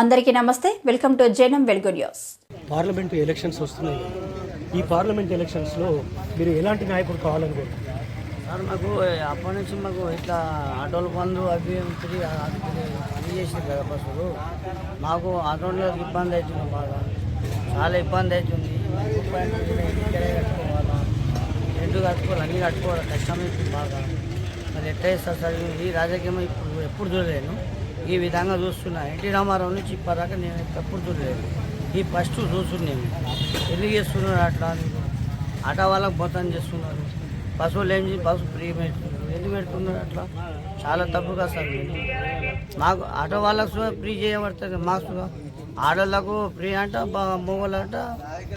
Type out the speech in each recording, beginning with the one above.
అందరికీ నమస్తే. Welcome to జనం వెలుగు న్యూస్. పార్లమెంట్ ఎలక్షన్స్ వస్తున్నాయి. ఈ పార్లమెంట్ ఎలక్షన్స్లో మీరు ఎలాంటి నాయకుడు కావాలనుకుంటున్నారు? సార్ మాకు అప్పటి నుంచి మాకు ఇట్లా ఆటోల బంధు అవి అది చేసింది కదా బస్సులు మాకు ఆటోలో ఇబ్బంది అవుతుంది బాగా. చాలా ఇబ్బంది అవుతుంది కట్టుకోవాలా? రెండు కట్టుకోవాలి అన్నీ కట్టుకోవాలి. కష్టం అవుతుంది బాగా. మరి ఎట్లా చేస్తారు సార్? ఈ రాజకీయం ఇప్పుడు ఎప్పుడు చూడలేను ఈ విధంగా చూస్తున్నా. ఎన్టీ రామారావు నుంచి ఇప్పటిదాకా నేను ఎప్పుడు చూడలేదు. ఈ ఫస్ట్ చూస్తున్నాను ఎందుకు చేస్తున్నారు అట్లా. ఆటో వాళ్ళకి మొత్తం చేస్తున్నారు. వాళ్ళు ఏం చేసి బస్సు ఫ్రీ పెడుతున్నారు. ఎందుకు పెడుతున్నారు అట్లా? చాలా తప్పుగా సార్. మాకు ఆటో వాళ్ళకు ఫ్రీ చేయబడుతుంది మాకు కూడా. ఆడోళ్ళకు ఫ్రీ అంట మొగోళ్ళంట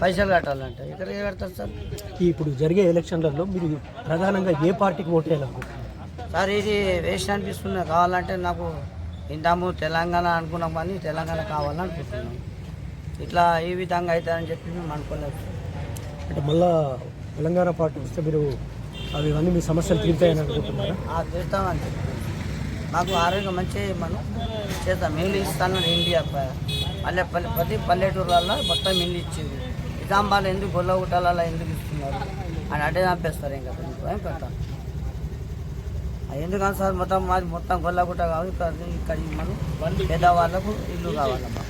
పైసలు కట్టాలంట. ఇక్కడ ఏ కడతారు సార్? ఇప్పుడు జరిగే ఎలక్షన్లలో మీరు ప్రధానంగా ఏ పార్టీకి ఓటు వేయాలనుకుంటున్నారు? సార్ ఇది వేస్ట్ అనిపిస్తుంది. కావాలంటే నాకు ఇందాము తెలంగాణ అనుకున్నాం కానీ తెలంగాణ కావాలనుకుంటున్నాం ఇట్లా ఈ విధంగా అవుతారని చెప్పి మేము అనుకోలేదు. అంటే మళ్ళా తెలంగాణ పార్టీ వస్తే మీరు అవి ఇవన్నీ మీ సమస్యలు తీరుతాయని అనుకుంటున్నారా? చెప్పి. మాకు ఆరోగ్యం మంచిగా మనం చేద్దాం ఇల్లు ఇస్తాను ఇండియా పల్లె పల్లె ప్రతి పల్లెటూరులలో మొత్తం ఇల్లు ఇచ్చింది. నిజామాబాద్ ఎందుకు గొల్ల గుట్టాలలో ఎందుకు ఇస్తున్నారు? అని అడ్డే చంపేస్తారు ఇంకా. ఏం పెడతాం? ఎందుకని సార్? మొత్తం మాది మొత్తం గొల్లగుట్ట కావాలి ఇక్కడ ఇక్కడ మనం పేదవాళ్ళకు ఇల్లు కావాలమ్మా.